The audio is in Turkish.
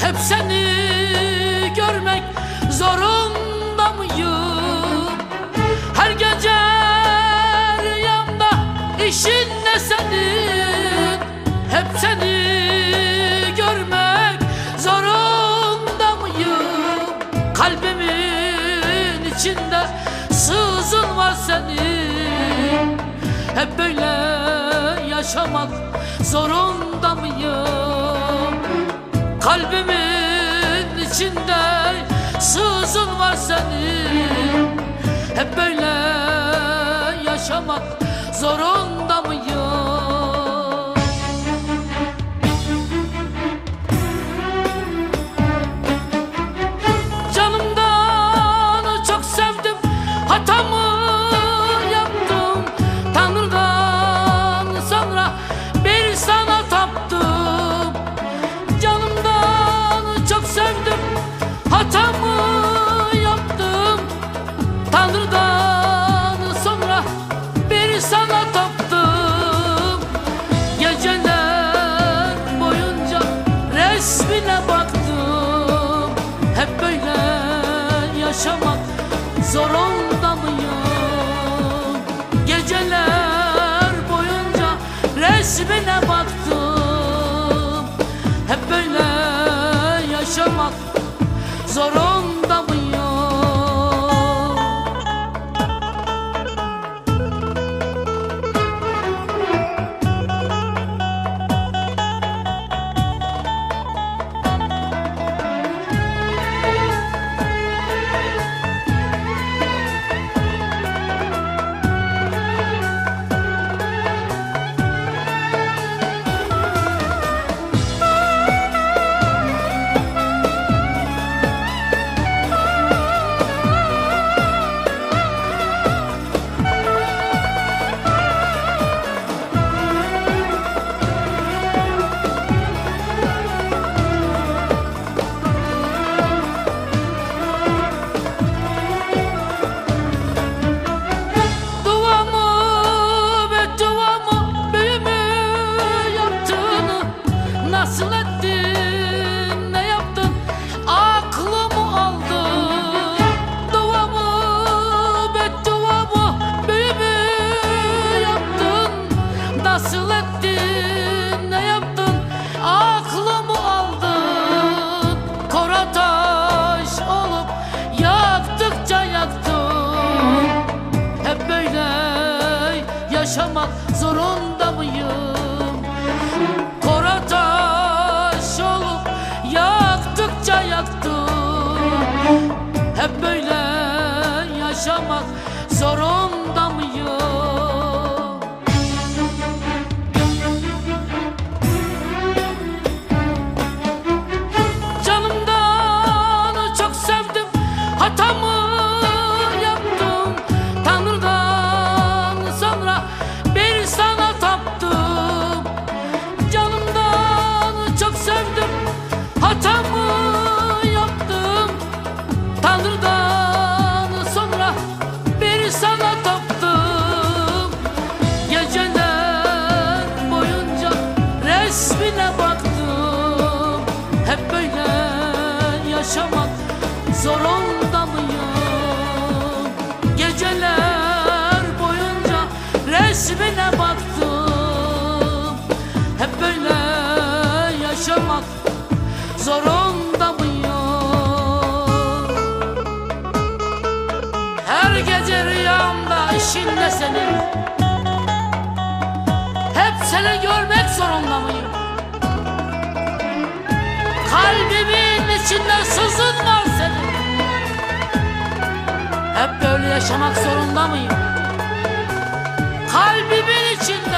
Hep seni görmek zorunda mıyım? Her gece rüyamda işin ne senin? Hep seni görmek zorunda mıyım? Kalbimin içinde sızın var senin Hep böyle yaşamak zorunda mıyım? Kalbimin içinde sızın var senin Hep böyle yaşamak zorunda mıyım? Yaşamak zorunda mıyım? Nasıl ettin ne yaptın? Aklımı aldın. Duamı ve duamı büyümü yaptın. Nasıl ettin ne yaptın? Aklımı aldın. Kora taş olup yaktıkça yaktın. Hep böyle yaşamak zorunda zorunda? Canımdan çok sevdim Hatamı yaşamak zorunda mıyım? Geceler boyunca resmine baktım Hep böyle yaşamak zorunda mıyım? Her gece rüyamda işin ne senin? Hep seni görmek zorunda mıyım? Yaşamak zorunda mıyım? Kalbimin içinde